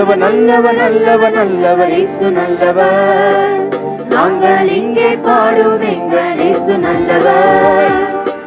நல்லவர் நல்லவர் நல்லவர் நல்லவர் இயேசு நல்லவர் நாங்கள் இங்கே பாடும் எங்கள் இயேசு நல்லவர்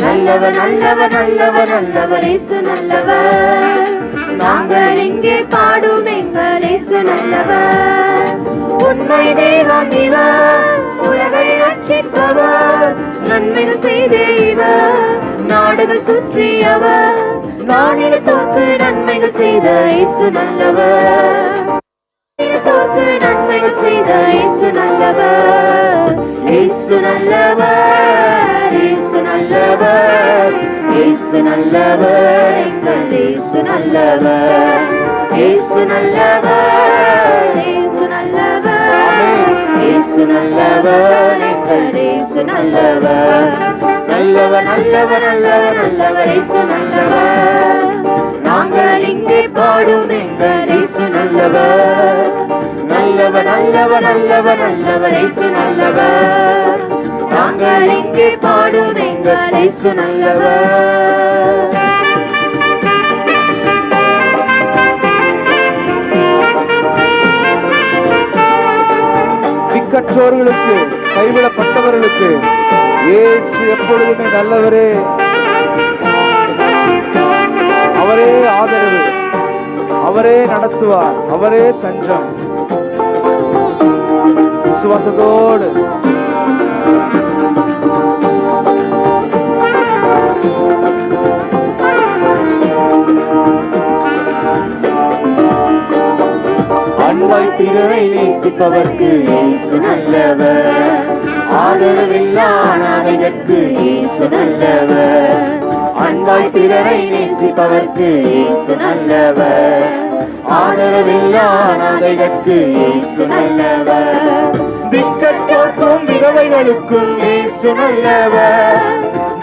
நல்லவர் நல்லவர் நல்லவர் நல்லவர் இயேசு நல்லவர் நாங்கள் இங்கே பாடும் எங்கள் இயேசு நல்லவர் உண்மை தெய்வம் இவர் உலகை ரட்சிப்பவர் நன்மை செய்தே இவர் நாடுகள் சுற்றியவர் நானில தோக்கு நன்மை செய்த இயேசு நல்லவர். தோற்கு நன்மைகள் செய்த இயேசு நல்லவர். இயேசு நல்லவர் இயேசு நல்லவர். இயேசு நல்லவர் எங்கள் இயேசு நல்லவர். இயேசு நல்லவர் இயேசு நல்லவர். இயேசு நல்லவர் எங்கள் இயேசு நல்லவர். நல்லவர் நல்லவர் நல்லவர் நல்லவர் இயேசு நல்லவர். நாங்கள் இங்கே பாடும் எங்கள் இயேசு நல்லவர். நல்லவர் நல்லவர் நல்லவர் நல்லவர் இயேசு நல்லவர். நாங்கள் இங்கே பாடும் எங்கள் இயேசு நல்லவர். கற்றோர்களுக்கு கைவிடப்பட்டவர்களுக்கு இயேசு எப்பொழுதுமே நல்லவரே. அவரே நடத்துவார் அவரே தஞ்சம். விசுவாசத்தோடு. அன்பாய் பிறரை நேசிப்பவர்க்கு இயேசு நல்லவர். ஆதரவில்லா அனாதைகற்கு இயேசு நல்லவர். அன்பாய் பிறரை நேசிப்பவர்க்கு இயேசு நல்லவர். ஆதரவில்லா அநாதைகளுக்கு இயேசு நல்லவர். திக்கற்றோர்க்கும் விதவைகளுக்கும் இயேசு நல்லவர்.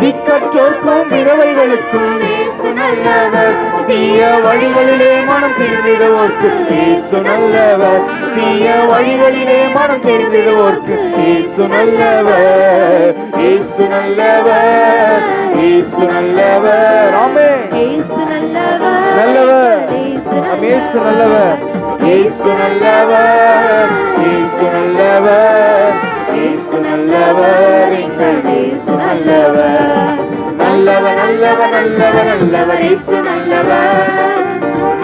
திக்கற்றோர்க்கும் விதவைகளுக்கும் இயேசு நல்லவர். தீய வழிகளிலே மனம் திரும்பிடுவோர்க்கு இயேசு நல்லவர். தீய வழிகளிலே மனம் திரும்பிடுவோர்க்கு இயேசு நல்லவர். இயேசு நல்லவர் இயேசு நல்லவர். ஆமே இயேசு நல்லவர் நல்லவர். இயேசு நல்லவர். இயேசு நல்லவர் இயேசு நல்லவர். இயேசு நல்லவர் எங்கள் இயேசு நல்லவர். நல்லவர் நல்லவர் நல்லவர் நல்லவர் இயேசு நல்லவர்.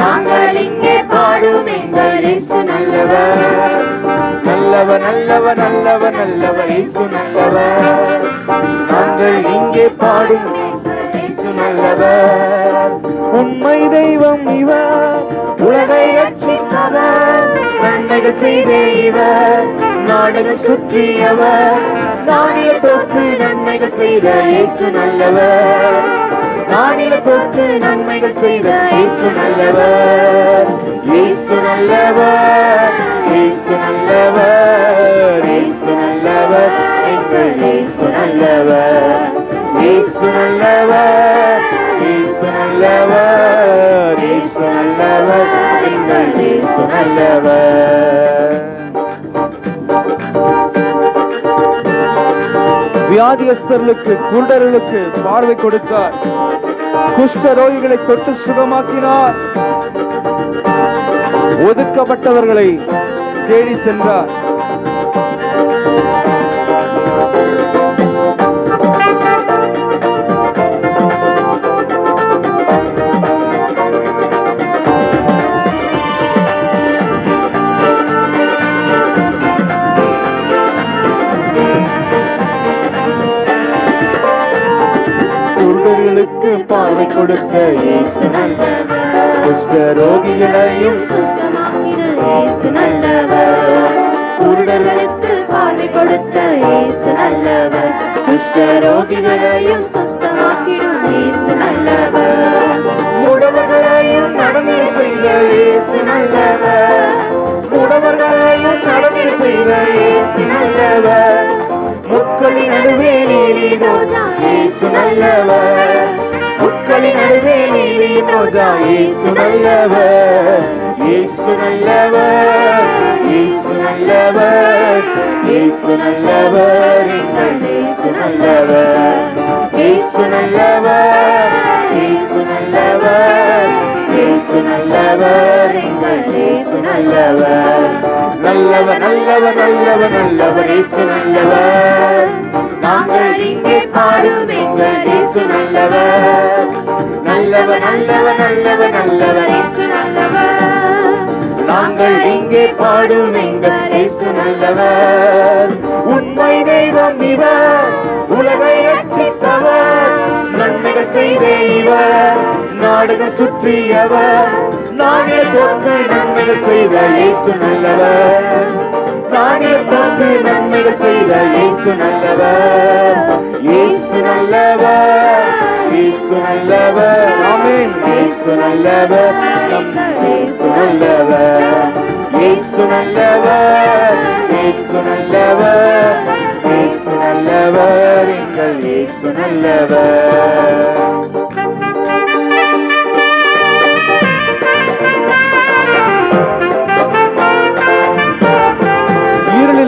நாங்கள் இங்கே பாடும் எங்கள் இயேசு நல்லவர். நல்லவர் நல்லவர் நல்லவர் நல்லவர் இயேசு நல்லவர். நாங்கள் இங்கே பாடும் இயேசு நல்லவர். உண்மை தெய்வம் இவர் உலகை ரட்சிப்பவர் நன்மைகள் செய்த இவர் நாடுகள் சுற்றியவர். நாடிய தோற்கு நன்மைகள் செய்த இயேசு நல்லவர். நாடிய தொட்டு நன்மைகள் செய்த இயேசு நல்லவர். இயேசு நல்லவர். இயேசு நல்லவர். இயேசு நல்லவர். எங்கள் இயேசு நல்லவர். இயேசு நல்லவர். இயேசு நல்லவர். இயேசு நல்லவர். எங்கள் இயேசு நல்லவர். வியாதியஸ்தர்களுக்கு குருடர்களுக்கு பார்வை கொடுத்தார். குஷ்ட ரோகிகளை தொட்டு சுகமாக்கினார். ஒதுக்கப்பட்டவர்களை தேடி சென்றார். பார்வை கொடுத்த இயேசு நல்லவர். குஷ்ட ரோகிகளையும் சுஸ்தமாக்கின இயேசு நல்லவர். குருடர்களுக்கு பார்வை கொடுத்த இயேசு நல்லவர். குஷ்ட ரோகிகளையும் சுஸ்தமாக்கிடும் இயேசு நல்லவர். முடவர்களையும் நடந்து செய்த இயேசு நல்லவர். முடவர்களையும் நடந்து செய்த இயேசு நல்லவர். முக்களின் நடுவே நீலி ரோஜா இயேசு நல்லவர். முக்களின் நடுவே நீலி ரோஜா. இயேசு நல்லவர் இயேசு நல்லவர் இயேசு நல்லவர் இயேசு நல்லவர் எங்கள் இயேசு நல்லவர். இயேசு நல்லவர் இயேசு நல்லவர் இயேசு நல்லவர் எங்கள் இயேசு நல்லவர். நல்லவர் நல்லவர் நல்லவர் நல்லவர் இயேசு நல்லவர். நாங்கள் இங்கே பாடும் எங்கள் இயேசு நல்லவர். நல்லவர் நல்லவர் நல்லவர் நல்லவர் இயேசு நல்லவர். நாங்கள் இங்கே பாடும் எங்கள் இயேசு நல்லவர். உண்மை தெய்வம் இவர் உலகை ரட்சித்தவர். நன்மைகள் செய்த இவர் நாடுகள் சுற்றியவர். நாடே தோற்று நன்மைகள் செய்த இயேசு நல்லவர். நானே தோற்று நன்மைகள் செய்த இயேசு நல்லவர். இயேசு நல்லவர். இயேசு நல்லவர். ஆமென். இயேசு நல்லவர். இயேசு நல்லவர். இயேசு நல்லவர். இயேசு நல்லவர். இயேசு நல்லவர். எங்கள் இயேசு நல்லவர்.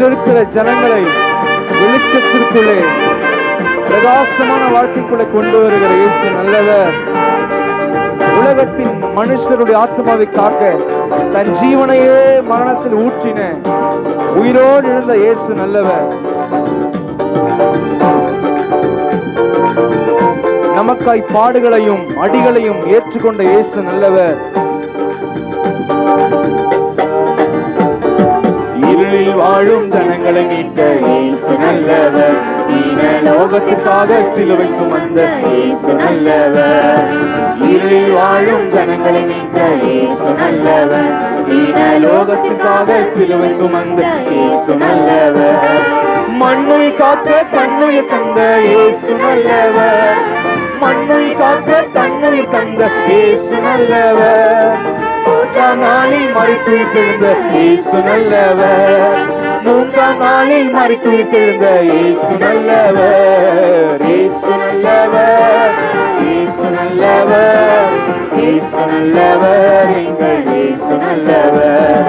இருக்கிற ஜனங்களை வெளிச்சத்திற்குள்ளே பிரகாசமான வாழ்க்கைக்குள்ளே கொண்டு வருகிற இயேசு நல்லவர். உலகத்தின் மனுஷருடைய ஆத்மாவை காக்க தன் ஜீவனையே மரணத்தில் ஊற்றின உயிரோடு இருந்த இயேசு நல்லவர். நமக்காய் பாடுகளையும் அடிகளையும் ஏற்றுக்கொண்ட இயேசு நல்லவர். இருளில் வாழும் ஜனங்களை மீட்க இயேசு நல்லவர். ஈன லோகத்திற்காக சிலுவை சுமந்த இயேசு நல்லவர். இருளில் வாழும் ஜனங்களை மீட்க இயேசு நல்லவர். ஈன லோகத்திற்காக சிலுவை சுமந்த இயேசு நல்லவர். மண்ணை காக்க தன்னுயிர் தந்த இயேசு நல்லவர். மண்ணை காக்க தன்னுயிர் தந்த இயேசு நல்லவர். மூன்றாம் நாளில் மறித்து திழுந்த இயேசு நல்லவர் மூன்றாம் நாளில் மறித்து திழுந்த இயேசு நல்லவர் இயேசு நல்லவர் இயேசு நல்லவர் இயேசு நல்லவர் எங்கள் இயேசு நல்லவர்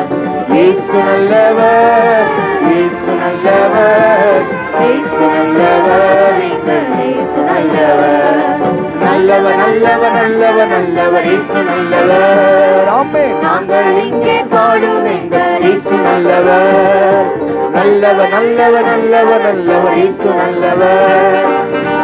இயேசு நல்லவர் இயேசு நல்லவர் இயேசு நல்லவர் எங்கள் இயேசு நல்லவர் நல்லவர் நல்லவர் நல்லவர் நல்லவர் இயேசு நல்லவர். ஆமென். நாங்கள் இங்கே பாடும் எங்கள் இயேசு நல்லவர். நல்லவர் நல்லவர் நல்லவர் நல்லவர் இயேசு நல்லவர்.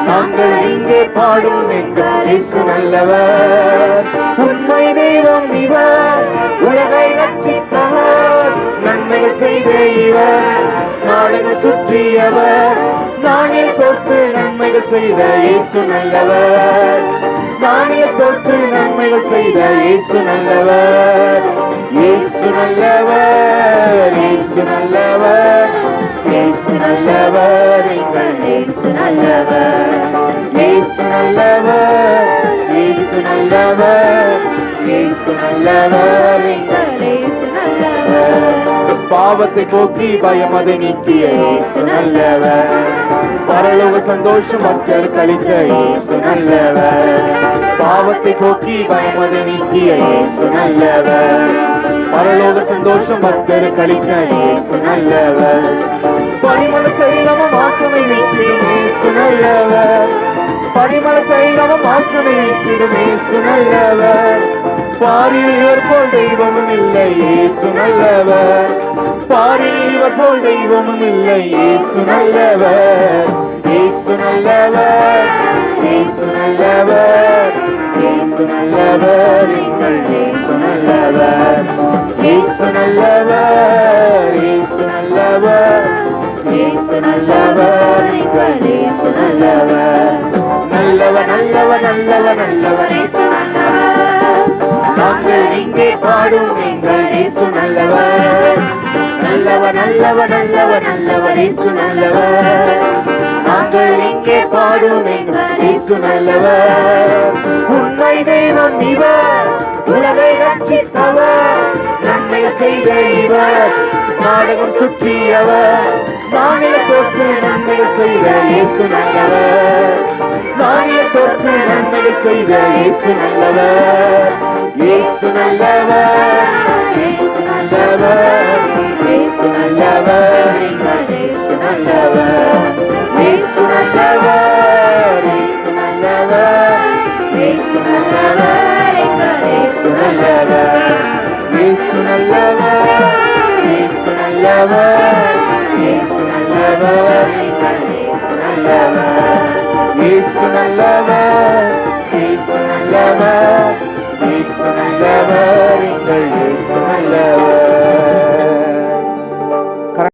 நாங்கள் இங்கே பாடும் எங்கள் இயேசு நல்லவர். உண்மை தெய்வம் இவர் உலகை ரட்சித்தவர். நன்மைகள் செய்த இவர் நாடுகள் சுற்றியவர். நானே தோற்று நன்மைகள் செய்த இயேசு நல்லவர். நானே தொட்டு நன்மைகள் செய்த இயேசு நல்லவர். இயேசு நல்லவர் இயேசு நல்லவர் இயேசு நல்லவர் எங்கள் இயேசு நல்லவர். இயேசு நல்லவர் இயேசு நல்லவர் இயேசு நல்லவர் எங்கள் இயேசு நல்லவர். பாவத்தை போக்கி பயமதை நீக்கிய இயேசு நல்லவர். பரலோக சந்தோஷம் மக்கள் கழித்த இயேசு நல்லவர். பாவத்தை போக்கி பயம் நீக்கிய இயேசு நல்லவர். பரலோக சந்தோஷம் மக்கள் கழித்த இயேசு நல்லவர். பரிமள தைலமும் வாசனை வீசிடும் இயேசு நல்லவர். பரிமள தைலமும் வாசனை வீசிடும் இயேசு நல்லவர். பாரில் இவர் போல் தெய்வமும் இல்லை இயேசு நல்லவர். பாரில் இவர் போல் தெய்வமும் இல்லை இயேசு நல்லவர். இயேசு நல்லவர் இயேசு நல்லவர் இயேசு நல்லவர் எங்கள் இயேசு நல்லவர். இயேசு நல்லவர் இயேசு நல்லவர் இயேசு நல்லவர் எங்கள் இயேசு நல்லவர். நல்லவர் நல்லவர் நல்லவர் நல்லவர் இயேசு நாங்கள் இங்கே பாடும் எங்கள் இயேசு நல்லவர். நல்லவர் நல்லவர் நல்லவர் நல்லவர் இயேசு நல்லவர். அங்கே பாடும் எங்கள் இயேசு நல்லவர். உண்மை தெய்வம் இவர் உலகை ரட்சித்தவர் நன்மை செய்த இவர் நாடகம் சுற்றியவர் நாணய தொற்று நன்மை செய்த இயேசு நல்லவர். நாணய தொற்று நன்மை செய்த இயேசு நல்லவர். இயேசு நல்லவர். இயேசு நல்லவர். இயேசு நல்லவர். இயேசு நல்லவர். இயேசு நல்லவர். நல்லவர் எங்கள் இயேசு நல்லவர் இயேசு நல்லவர் இயேசு நல்லவர் எங்கள் இயேசு நல்லவர்.